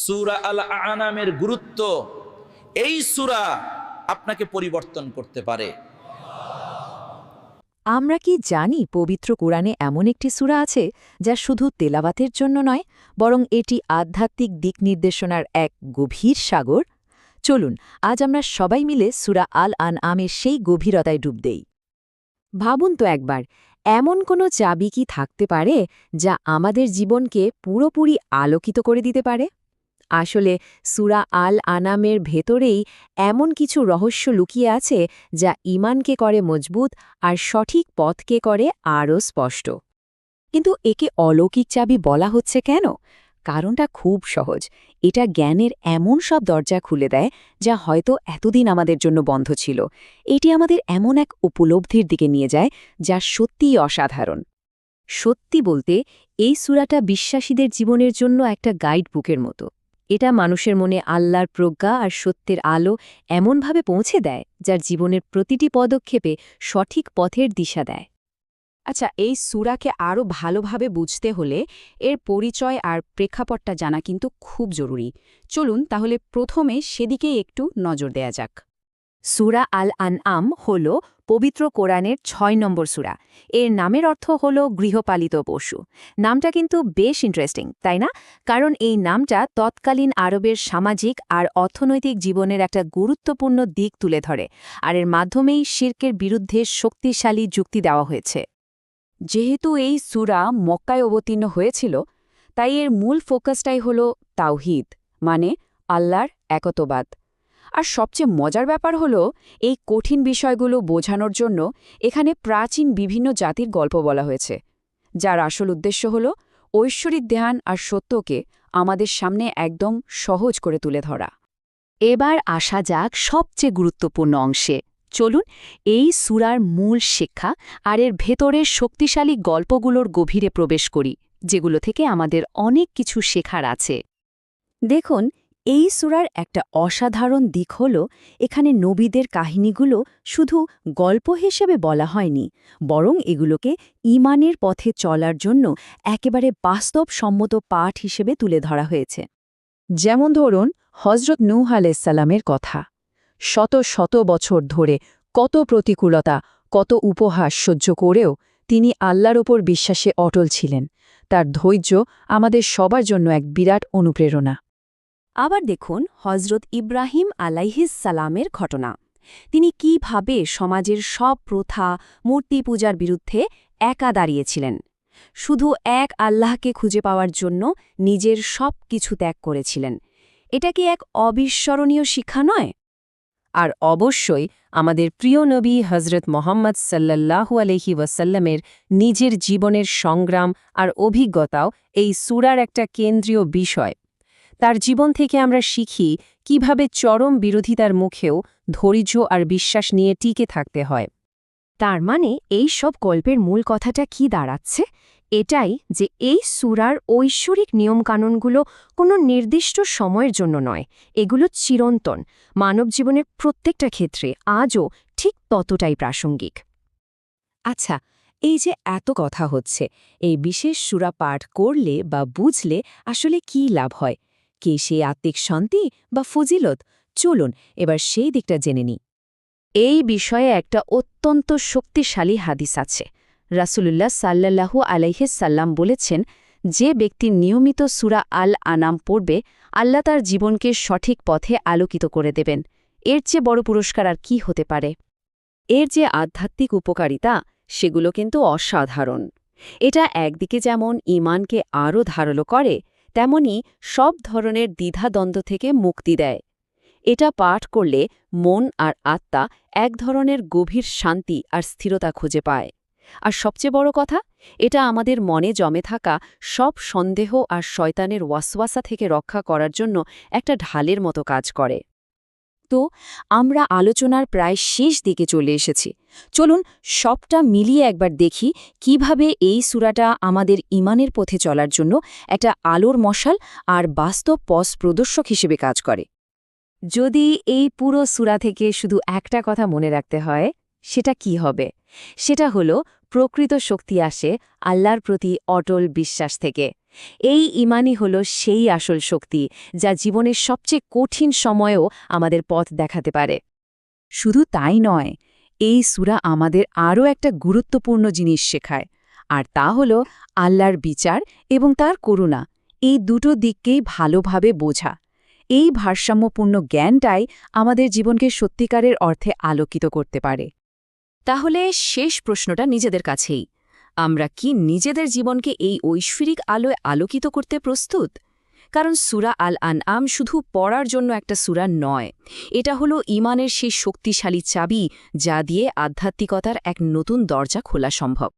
সুরা আল আনামের গুরুত্ব, এই সুরা আপনাকে পরিবর্তন করতে পারে। আমরা কি জানি পবিত্র কোরআনে এমন একটি সূরা আছে, যা শুধু তেলাবাতের জন্য নয়, বরং এটি আধ্যাত্মিক দিক নির্দেশনার এক গভীর সাগর? চলুন, আজ আমরা সবাই মিলে সুরা আল আন আমের সেই গভীরতায় ডুব দেই। ভাবুন তো একবার, এমন কোনো চাবি কি থাকতে পারে, যা আমাদের জীবনকে পুরোপুরি আলোকিত করে দিতে পারে? আসলে সূরা আল আনামের ভেতরেই এমন কিছু রহস্য লুকিয়ে আছে যা ইমানকে করে মজবুত আর সঠিক পথকে করে আরও স্পষ্ট। কিন্তু একে অলৌকিক চাবি বলা হচ্ছে কেন? কারণটা খুব সহজ। এটা জ্ঞানের এমন সব দরজা খুলে দেয় যা হয়তো এতদিন আমাদের জন্য বন্ধ ছিল। এটি আমাদের এমন এক উপলব্ধির দিকে নিয়ে যায় যা সত্যিই অসাধারণ। সত্যি বলতে, এই সূরাটা বিশ্বাসীদের জীবনের জন্য একটা গাইড বুকের মতো। এটা মানুষের মনে আল্লাহর প্রজ্ঞা আর সত্যের আলো এমনভাবে পৌঁছে দেয়, যার জীবনের প্রতিটি পদক্ষেপে সঠিক পথের দিশা দেয়। আচ্ছা এই সুরাকে আরও ভালোভাবে বুঝতে হলে এর পরিচয় আর প্রেক্ষাপটটা জানা কিন্তু খুব জরুরি। চলুন তাহলে প্রথমে সেদিকেই একটু নজর দেয়া যাক। সুরা আল আন আম হল পবিত্র কোরআনের ছয় নম্বর সুরা। এর নামের অর্থ হল গৃহপালিত পশু। নামটা কিন্তু বেশ ইন্টারেস্টিং তাই না? কারণ এই নামটা তৎকালীন আরবের সামাজিক আর অর্থনৈতিক জীবনের একটা গুরুত্বপূর্ণ দিক তুলে ধরে, আর এর মাধ্যমেই শির্কের বিরুদ্ধে শক্তিশালী যুক্তি দেওয়া হয়েছে। যেহেতু এই সুরা মক্কায় অবতীর্ণ হয়েছিল, তাই এর মূল ফোকাসটাই হল তাওহিদ মানে আল্লাহর একতবাদ। আর সবচেয়ে মজার ব্যাপার হল, এই কঠিন বিষয়গুলো বোঝানোর জন্য এখানে প্রাচীন বিভিন্ন জাতির গল্প বলা হয়েছে। যার আসল উদ্দেশ্য হল, ঐশ্বরিক ধ্যান আর সত্যকে আমাদের সামনে একদম সহজ করে তুলে ধরা। এবার আসা যাক সবচেয়ে গুরুত্বপূর্ণ অংশে। চলুন, এই সুরার মূল শিক্ষা আর এর ভেতরের শক্তিশালী গল্পগুলোর গভীরে প্রবেশ করি, যেগুলো থেকে আমাদের অনেক কিছু শেখার আছে। দেখুন এই সুরার একটা অসাধারণ দিক হল, এখানে নবীদের কাহিনীগুলো শুধু গল্প হিসেবে বলা হয়নি, বরং এগুলোকে ইমানের পথে চলার জন্য একেবারে বাস্তবসম্মত পাঠ হিসেবে তুলে ধরা হয়েছে। যেমন ধরুন হজরত নূহ আলাইসাল্লামের কথা, শত শত বছর ধরে কত প্রতিকূলতা, কত উপহাস সহ্য করেও তিনি আল্লাহর ওপর বিশ্বাসে অটল ছিলেন, তার ধৈর্য আমাদের সবার জন্য এক বিরাট অনুপ্রেরণা। আবার দেখুন হজরত ইব্রাহিম আলাইহিস সালামের ঘটনা। তিনি কীভাবে সমাজের সব প্রথা, মূর্তি পূজার বিরুদ্ধে একা দাঁড়িয়েছিলেন। শুধু এক আল্লাহকে খুঁজে পাওয়ার জন্য নিজের সব কিছু ত্যাগ করেছিলেন। এটা কি এক অবিস্মরণীয় শিক্ষা নয়? আর অবশ্যই আমাদের প্রিয় নবী হজরত মোহাম্মদ সাল্লাল্লাহু আলহি ওয়াসাল্লামের নিজের জীবনের সংগ্রাম আর অভিজ্ঞতাও এই সুরার একটা কেন্দ্রীয় বিষয়। তার জীবন থেকে আমরা শিখি কীভাবে চরম বিরোধিতার মুখেও ধৈর্য আর বিশ্বাস নিয়ে টিকে থাকতে হয়। তার মানে এই সব গল্পের মূল কথাটা কি দাঁড়াচ্ছে? এটাই যে এই সুরার ঐশ্বরিক নিয়মকানুনগুলো কোনো নির্দিষ্ট সময়ের জন্য নয়, এগুলো চিরন্তন, মানব জীবনের প্রত্যেকটা ক্ষেত্রে আজও ঠিক ততটাই প্রাসঙ্গিক। আচ্ছা এই যে এত কথা হচ্ছে, এই বিশেষ সুরা পাঠ করলে বা বুঝলে আসলে কি লাভ হয়? কে সেই আত্মিক শান্তি বা ফজিলত? চলুন এবার সেই দিকটা জেনে নিই। এই বিষয়ে একটা অত্যন্ত শক্তিশালী হাদিস আছে। রাসুলুল্লাহ সাল্লাল্লাহু আলাইহিসাল্লাম বলেছেন, যে ব্যক্তি নিয়মিত সুরা আল আনাম পড়বে, আল্লাহ তার জীবনকে সঠিক পথে আলোকিত করে দেবেন। এর চেয়ে বড় পুরস্কার আর কি হতে পারে? এর যে আধ্যাত্মিক উপকারিতা, সেগুলো কিন্তু অসাধারণ। এটা একদিকে যেমন ইমানকে আরও ধারালো করে তেমনি সব ধরনের দ্বিধাদ্বন্দ্ব থেকে মুক্তি দেয়। এটা পাঠ করলে মন আর আত্মা এক ধরনের গভীর শান্তি আর স্থিরতা খুঁজে পায়। আর সবচেয়ে বড় কথা, এটা আমাদের মনে জমে থাকা সব সন্দেহ আর শয়তানের ওয়াসওয়াসা থেকে রক্ষা করার জন্য একটা ঢালের মতো কাজ করে। তো আমরা আলোচনার প্রায় শেষ দিকে চলে এসেছি। চলুন সবটা মিলিয়ে একবার দেখি কীভাবে এই সুরাটা আমাদের ইমানের পথে চলার জন্য একটা আলোর মশাল আর বাস্তব পথ প্রদর্শক হিসেবে কাজ করে। যদি এই পুরো সুরা থেকে শুধু একটা কথা মনে রাখতে হয়, সেটা কি হবে? সেটা হলো, প্রকৃত শক্তি আসে আল্লাহর প্রতি অটল বিশ্বাস থেকে। এই ইমানই হল সেই আসল শক্তি, যা জীবনের সবচেয়ে কঠিন সময়েও আমাদের পথ দেখাতে পারে। শুধু তাই নয়, এই সুরা আমাদের আরও একটা গুরুত্বপূর্ণ জিনিস শেখায়, আর তা হল আল্লাহর বিচার এবং তার করুণা। এই দুটো দিককেই ভালোভাবে বোঝা। এই ভারসাম্যপূর্ণ জ্ঞানটাই আমাদের জীবনকে সত্যিকারের অর্থে আলোকিত করতে পারে। তাহলে শেষ প্রশ্নটা নিজেদের কাছেই। আমরা কি নিজেদের জীবনকে এই ঐশ্বরিক আলোয় আলোকিত করতে প্রস্তুত? কারণ সুরা আল আন আম শুধু পড়ার জন্য একটা সুরা নয়, এটা হলো ইমানের সেই শক্তিশালী চাবি যা দিয়ে আধ্যাত্মিকতার এক নতুন দরজা খোলা সম্ভব।